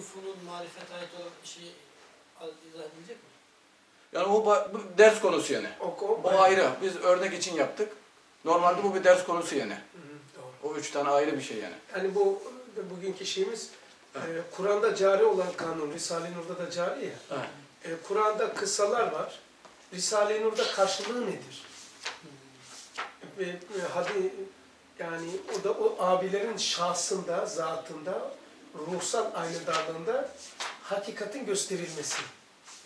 funun, marifete ait olan şeyi izah edilecek mi? Yani o, ba- bu ders konusu yani. Oku. O ayrı. Biz örnek için yaptık. Normalde bu bir ders konusu yani. Hı hı, Doğru. O üç tane ayrı bir şey yani. Yani bu bugünkü şeyimiz e, Kur'an'da cari olan kanun, Risale-i Nur'da da cari ya. Evet. E, Kur'an'da kıssalar var. Risale-i Nur'da karşılığı nedir? Ve e, hadi yani o da o abilerin şahsında, zatında, ruhsal aynadarlığında hakikatin gösterilmesi.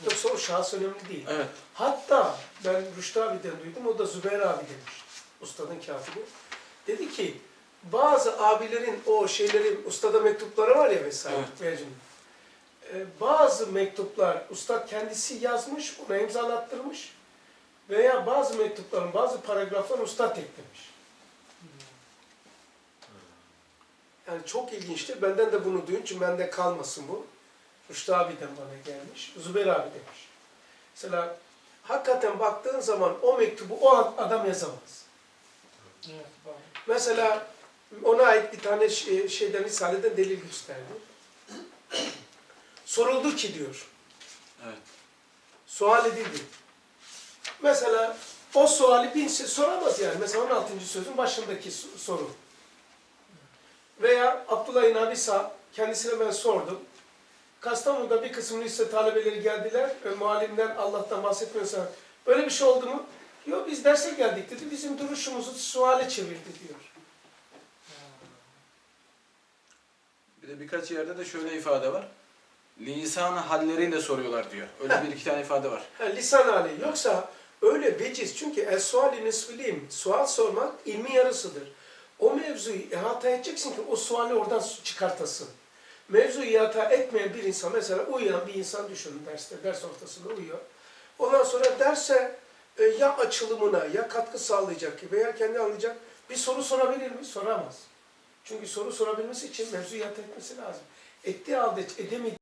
Yoksa o şahıs önemli değil. Evet. Hatta ben Rüştü abiden duydum, o da Zübeyir abi demiş. Ustadın katibi. Dedi ki bazı abilerin o şeyleri, ustada mektupları var ya vesaire. mecnun. Ee, bazı mektuplar ustad kendisi yazmış, ona imzalattırmış. Veya bazı mektupların bazı paragraflar ustad eklemiş. Yani çok ilginçtir. Benden de bunu duyun çünkü bende kalmasın bu. Rüştü abiden bana gelmiş. Zübeyir abi demiş. Mesela hakikaten baktığın zaman o mektubu o adam yazamaz. Evet. Mesela ona ait bir tane şey- şeyden Risale'den delil gösterdi. Soruldu ki diyor. Evet. Sual edildi. Mesela o suali bin şey soramaz yani. Mesela 16. sözün başındaki so- soru. Abdullah Sa'd, kendisine ben sordum. Kastamonu'da bir kısım lise talebeleri geldiler ve muallimler Allah'tan bahsetmiyorsa böyle bir şey oldu mu? Yok biz derse geldik dedi. Bizim duruşumuzu suale çevirdi diyor. Bir de birkaç yerde de şöyle ifade var. Lisan halleriyle soruyorlar diyor. Öyle bir iki tane ifade var. Ha, lisan hali. Yoksa öyle veciz. Çünkü es suali nisfilim. Sual sormak ilmin yarısıdır. O mevzuyu ihata edeceksin ki o suali oradan çıkartasın. Mevzuyu ihata etmeyen bir insan, mesela uyuyan bir insan düşünün derste, ders ortasında uyuyor. Ondan sonra derse e, ya açılımına ya katkı sağlayacak veya kendi anlayacak bir soru sorabilir mi? Soramaz. Çünkü soru sorabilmesi için mevzuyu ihata etmesi lazım. Ettiği halde edemediği